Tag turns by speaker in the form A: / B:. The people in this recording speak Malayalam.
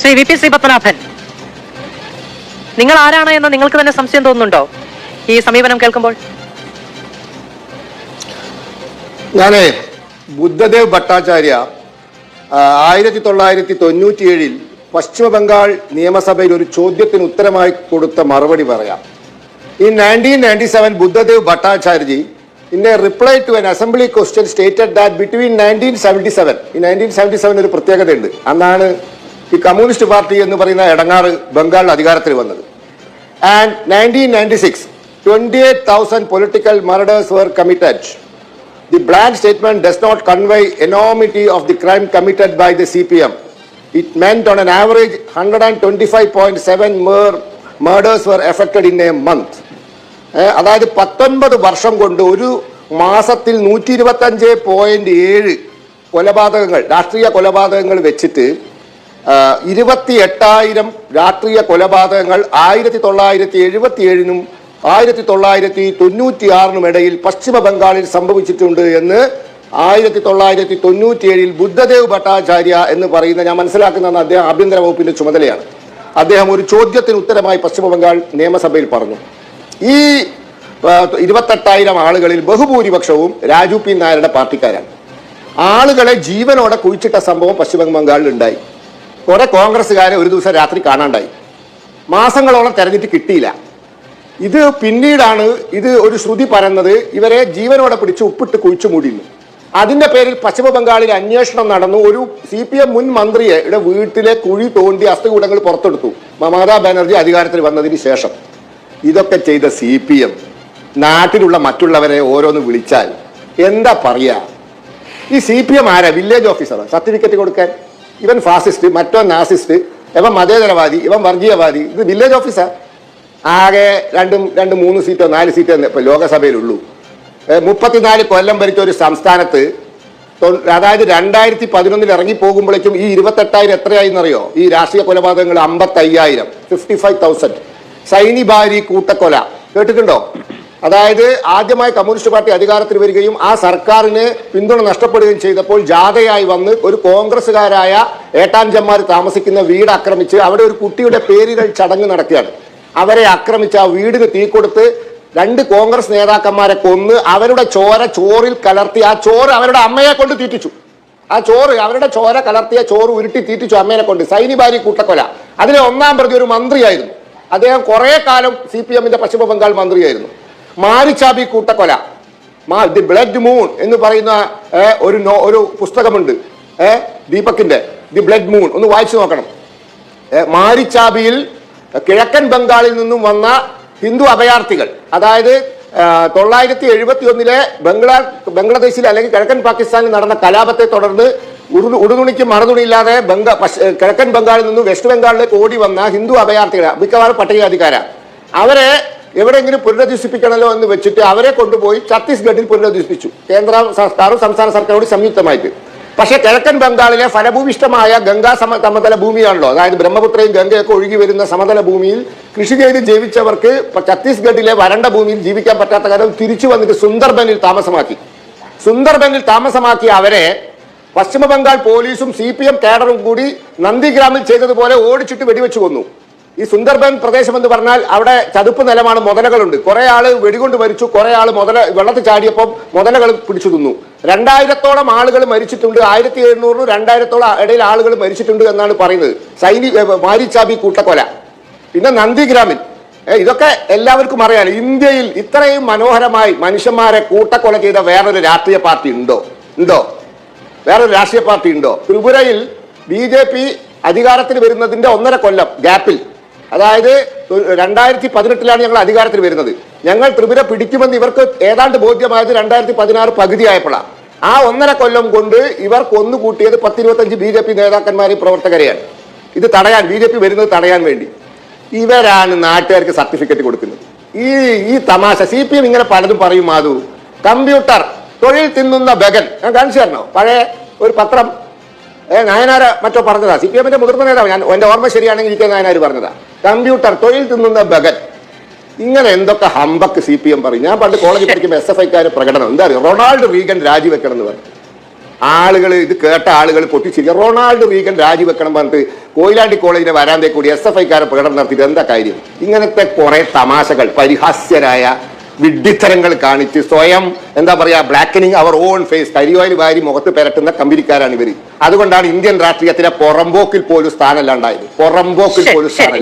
A: Shri V P Shri Padmanabhan. നിങ്ങൾ ആരാണ് എന്ന് നിങ്ങൾക്ക് തന്നെ സംശയം തോന്നുന്നുണ്ടോ? ഈ സമീപനം കേൾക്കുമ്പോൾ.
B: ഞാനേ ബുദ്ധദേവ് ഭട്ടാചാര്യ ആയിരത്തി തൊള്ളായിരത്തി തൊണ്ണൂറ്റിയേഴിൽ പശ്ചിമ ബംഗാൾ നിയമസഭയിൽ ഒരു ചോദ്യത്തിന് ഉത്തരമായി കൊടുത്ത മറുപടി പറയാം. ഈ നയന്റീൻ നയന്റി സെവൻ ബുദ്ധദേവ് ഭട്ടാചാര്യജി 1997, Buddhadev Bhattacharya, in a reply to an assembly question, stated that between 1977, in 1977 ഒരു പ്രത്യേകതയുണ്ട്. അന്നാണ് ഈ കമ്മ്യൂണിസ്റ്റ് പാർട്ടി എന്ന് പറയുന്ന ഇടങ്ങാറ് ബംഗാളിൽ അധികാരത്തിൽ വന്നത്. And nineteen ninety six twenty eight thousand political murders were committed the blank statement does not convey enormity of the crime committed by the C P M it meant on an average hundred and an five 125.7 seven Mar murders were affected in a month അതായത് പത്തൊൻപത് വർഷം കൊണ്ട് ഒരു മാസത്തിൽ നൂറ്റി ഇരുപത്തഞ്ച് പോയിന്റ് ഏഴ് കൊലപാതകങ്ങൾ രാഷ്ട്രീയ കൊലപാതകങ്ങൾ വെച്ചിട്ട് ഇരുപത്തി എട്ടായിരം രാഷ്ട്രീയ കൊലപാതകങ്ങൾ ആയിരത്തി തൊള്ളായിരത്തി എഴുപത്തി ഏഴിനും ആയിരത്തി തൊള്ളായിരത്തി തൊണ്ണൂറ്റി ആറിനും ഇടയിൽ പശ്ചിമ ബംഗാളിൽ സംഭവിച്ചിട്ടുണ്ട് എന്ന് ആയിരത്തി തൊള്ളായിരത്തി തൊണ്ണൂറ്റിയേഴിൽ ബുദ്ധദേവ് ഭട്ടാചാര്യ എന്ന് പറയുന്ന ഞാൻ മനസ്സിലാക്കുന്ന അദ്ദേഹം ആഭ്യന്തര വകുപ്പിന്റെ ചുമതലയാണ്. അദ്ദേഹം ഒരു ചോദ്യത്തിന് ഉത്തരമായി പശ്ചിമ ബംഗാൾ നിയമസഭയിൽ പറഞ്ഞു. ഈ ഇരുപത്തെട്ടായിരം ആളുകളിൽ ബഹുഭൂരിപക്ഷവും രാജു പി നായരുടെ പാർട്ടിക്കാരാണ്. ആളുകളെ ജീവനോടെ കുഴിച്ചിട്ട സംഭവം പശ്ചിമ ബംഗാളിൽ ഉണ്ടായി. കുറെ കോൺഗ്രസ്സുകാരെ ഒരു ദിവസം രാത്രി കാണാണ്ടായി. മാസങ്ങളോളം തെരഞ്ഞിട്ട് കിട്ടിയില്ല. ഇത് പിന്നീടാണ് ഇത് ഒരു ശ്രുതി പരന്നത് ഇവരെ ജീവനോടെ പിടിച്ച് ഉപ്പിട്ട് കുഴിച്ചു മൂടിയിരുന്നു. അതിന്റെ പേരിൽ പശ്ചിമ ബംഗാളിൽ അന്വേഷണം നടന്നു. ഒരു സി പി എം മുൻ മന്ത്രിയുടെ വീട്ടിലെ കുഴി തോണ്ടി അസ്ഥകൂടങ്ങൾ പുറത്തെടുത്തു. മമതാ ബാനർജി അധികാരത്തിൽ വന്നതിന് ശേഷം. ഇതൊക്കെ ചെയ്ത സി പി എം. നാട്ടിലുള്ള മറ്റുള്ളവരെ ഓരോന്ന് വിളിച്ചാൽ എന്താ പറയാ? ഈ സി പി എം ആരാ? വില്ലേജ് ഓഫീസർ സർട്ടിഫിക്കറ്റ് കൊടുക്കാൻ? ഇവൻ ഫാസിസ്റ്റ് മറ്റോ നാസിസ്റ്റ് ഇവൻ മതേതരവാദി ഇവൻ വർഗീയവാദി. ഇത് വില്ലേജ് ഓഫീസർ ആകെ രണ്ടും രണ്ട് മൂന്ന് സീറ്റോ നാല് സീറ്റോ ഇപ്പൊ ലോകസഭയിലുള്ളൂ. മുപ്പത്തിനാല് കൊല്ലം ഭരിച്ച ഒരു സംസ്ഥാനത്ത് അതായത് രണ്ടായിരത്തി പതിനൊന്നിൽ ഇറങ്ങിപ്പോകുമ്പോഴേക്കും ഈ ഇരുപത്തെട്ടായിരം എത്രയായി എന്നറിയോ ഈ രാഷ്ട്രീയ കൊലപാതകങ്ങൾ അമ്പത്തയ്യായിരം ഫിഫ്റ്റി ഫൈവ് തൗസൻഡ് സൈനി ഭാരി കൂട്ടക്കൊല. കേട്ടിട്ടുണ്ടോ? അതായത് ആദ്യമായി കമ്മ്യൂണിസ്റ്റ് പാർട്ടി അധികാരത്തിൽ വരികയും ആ സർക്കാരിന് പിന്തുണ നഷ്ടപ്പെടുകയും ചെയ്തപ്പോൾ ജാഥയായി വന്ന് ഒരു കോൺഗ്രസ്സുകാരായ ഏട്ടാഞ്ചന്മാർ താമസിക്കുന്ന വീട് ആക്രമിച്ച് അവിടെ ഒരു കുട്ടിയുടെ പേരുകൾ ചടങ്ങ് നടക്കുകയാണ് അവരെ ആക്രമിച്ച് ആ വീടിന് തീ കൊടുത്ത് രണ്ട് കോൺഗ്രസ് നേതാക്കന്മാരെ കൊന്ന് അവരുടെ ചോര ചോറിൽ കലർത്തി ആ ചോറ് അവരുടെ അമ്മയെ കൊണ്ട് തീറ്റിച്ചു. ആ ചോറ് അവരുടെ ചോര കലർത്തിയ ചോറ് ഉരുട്ടി തീറ്റിച്ചു അമ്മേനെ കൊണ്ട്. സൈനിബാരി കൂട്ടക്കൊല. അതിലെ ഒന്നാം പ്രതി ഒരു മന്ത്രിയായിരുന്നു. അദ്ദേഹം കുറെ കാലം സി പി എമ്മിന്റെ പശ്ചിമ ബംഗാൾ മന്ത്രിയായിരുന്നു. മാരിച്ചാബി കൂട്ടക്കൊല. മാ- ദി ബ്ലഡ് മൂൺ എന്ന് പറയുന്ന ഒരു നോ ഒരു പുസ്തകമുണ്ട്. ദീപക്കിന്റെ ദി ബ്ലഡ് മൂൺ. ഒന്ന് വായിച്ചു നോക്കണം. മാരിച്ചാബിയിൽ കിഴക്കൻ ബംഗാളിൽ നിന്നും വന്ന ഹിന്ദു അഭയാർത്ഥികൾ അതായത് തൊള്ളായിരത്തി എഴുപത്തി ഒന്നിലെ ബംഗ്ലാ ബംഗ്ലാദേശിൽ അല്ലെങ്കിൽ കിഴക്കൻ പാകിസ്ഥാനിൽ നടന്ന കലാപത്തെ തുടർന്ന് ഉടു ഉടുതുണിക്ക് മറുതുണിയില്ലാതെ ബംഗ കിഴക്കൻ ബംഗാളിൽ നിന്നും വെസ്റ്റ് ബംഗാളിലേക്ക് ഓടി വന്ന ഹിന്ദു അഭയാർത്ഥികൾ മിക്കവാറും പട്ടികജാതിക്കാരാണ് അവരെ എവിടെയെങ്കിലും പുനരധിവസിപ്പിക്കണമല്ലോ എന്ന് വെച്ചിട്ട് അവരെ കൊണ്ടുപോയി ഛത്തീസ്ഗഡിൽ പുനരധിവസിപ്പിച്ചു. കേന്ദ്ര സർക്കാരും സംസ്ഥാന സർക്കാരോട് സംയുക്തമായിട്ട്. പക്ഷേ കിഴക്കൻ ബംഗാളിലെ ഫലഭൂവിഷ്ടമായ ഗംഗാ സമ സമതല ഭൂമിയാണല്ലോ. അതായത് ബ്രഹ്മപുത്രയും ഗംഗയൊക്കെ ഒഴുകി വരുന്ന സമതല ഭൂമിയിൽ കൃഷി ചെയ്ത് ജീവിച്ചവർക്ക് ഛത്തീസ്ഗഡിലെ വരണ്ട ഭൂമിയിൽ ജീവിക്കാൻ പറ്റാത്ത കാലം തിരിച്ചു വന്നിട്ട് സുന്ദർബനിൽ താമസമാക്കി. സുന്ദർബനിൽ താമസമാക്കിയ അവരെ പശ്ചിമ ബംഗാൾ പോലീസും സി പി എം കേഡറും കൂടി നന്ദിഗ്രാമിൽ ചെയ്തതുപോലെ ഓടിച്ചിട്ട് വെടിവെച്ചു കൊന്നു. ഈ സുന്ദർബൻ പ്രദേശം എന്ന് പറഞ്ഞാൽ അവിടെ ചതുപ്പ് നിലമാണ് മുതലകളുണ്ട്. കുറെ ആൾ വെടികൊണ്ട് മരിച്ചു കുറെ ആൾ മുതല വെള്ളത്തിൽ ചാടിയപ്പോൾ മുതലകൾ പിടിച്ചു തിന്നു. രണ്ടായിരത്തോളം ആളുകൾ മരിച്ചിട്ടുണ്ട് ആയിരത്തി എഴുന്നൂറ് രണ്ടായിരത്തോളം ഇടയിൽ ആളുകൾ മരിച്ചിട്ടുണ്ട് എന്നാണ് പറയുന്നത്. സൈനി ഏ, മാരിച്ചാബി കൂട്ടക്കൊല. പിന്നെ നന്ദിഗ്രാമിൽ ഇതൊക്കെ എല്ലാവർക്കും അറിയാം ഇന്ത്യയിൽ ഇത്രയും മനോഹരമായി മനുഷ്യന്മാരെ കൂട്ടക്കൊല ചെയ്ത വേറൊരു രാഷ്ട്രീയ പാർട്ടി ഉണ്ടോ? ഉണ്ടോ? വേറൊരു രാഷ്ട്രീയ പാർട്ടി ഉണ്ടോ? ത്രിപുരയിൽ ബി ജെ പി അധികാരത്തിൽ വരുന്നതിന്റെ ഒന്നര കൊല്ലം ഗ്യാപ്പിൽ. അതായത് രണ്ടായിരത്തി പതിനെട്ടിലാണ് ഞങ്ങൾ അധികാരത്തിൽ വരുന്നത്. ഞങ്ങൾ ത്രിപുര പിടിക്കുമെന്ന് ഇവർക്ക് ഏതാണ്ട് ബോധ്യമായത് രണ്ടായിരത്തി പതിനാറ് പകുതിയായപ്പോഴാണ് ആ ഒന്നര കൊല്ലം കൊണ്ട് ഇവർ കൊന്നുകൂട്ടിയത് പത്തിരുപത്തഞ്ച് ബി ജെ പി നേതാക്കന്മാരെയും പ്രവർത്തകരെയാണ്. ഇത് തടയാൻ ബി ജെ പി വരുന്നത് തടയാൻ വേണ്ടി. ഇവരാണ് നാട്ടുകാർക്ക് സർട്ടിഫിക്കറ്റ് കൊടുക്കുന്നത്. ഈ ഈ തമാശ സി പി എം ഇങ്ങനെ പലതും പറയും മാധു. കമ്പ്യൂട്ടർ തൊഴിൽ തിന്നുന്ന ബഗൻ. ഞാൻ കാണിച്ചു തരണോ? പഴയ ഒരു പത്രം ഏ നായനാര മറ്റോ പറഞ്ഞതാ? സി പി എമ്മിന്റെ മുതിർന്ന നേതാവ്. ഞാൻ എന്റെ ഓർമ്മ ശരിയാണെങ്കിൽ ഇരിക്കുന്ന നായനാർ പറഞ്ഞതാ. കമ്പ്യൂട്ടർ തൊഴിൽ തിന്നുന്ന ബഗൻ. ഇങ്ങനെ എന്തൊക്കെ ഹമ്പക്ക് സി പി എം പറയും. ഞാൻ പണ്ട് കോളേജിൽ പഠിക്കുമ്പോൾ എസ് എഫ് ഐക്കാർ പ്രകടനം. എന്താ അറിയാം? റൊണാൾഡ് റീഗൻ രാജിവെക്കണം എന്ന് പറഞ്ഞു. ആളുകൾ ഇത് കേട്ട ആളുകൾ പൊട്ടിച്ചിരിക്കുക റൊണാൾഡ് റീഗൻ രാജിവെക്കണം പറഞ്ഞിട്ട് കോയിലാണ്ടി കോളേജിന്റെ വരാന്തേ കൂടി എസ് എഫ് ഐക്കാരെ പ്രകടനം നടത്തിയിട്ട് എന്താ കാര്യം? ഇങ്ങനത്തെ കുറെ തമാശകൾ പരിഹാസ്യരായ വിഡ്ഢിത്തരങ്ങൾ കാണിച്ച് സ്വയം എന്താ പറയാ ബ്ലാക്കനിങ് അവർ ഓൺ ഫേസ് കരിയോയിൽ വാരി മുഖത്ത് പെരട്ടുന്ന കമ്പനിക്കാരാണ് ഇവർ അതുകൊണ്ടാണ് ഇന്ത്യൻ രാഷ്ട്രീയത്തിലെ പുറമ്പോക്കിൽ പോലും സ്ഥാനമല്ലാണ്ടായത്. പുറമ്പോക്കിൽ പോലും
A: ശരി.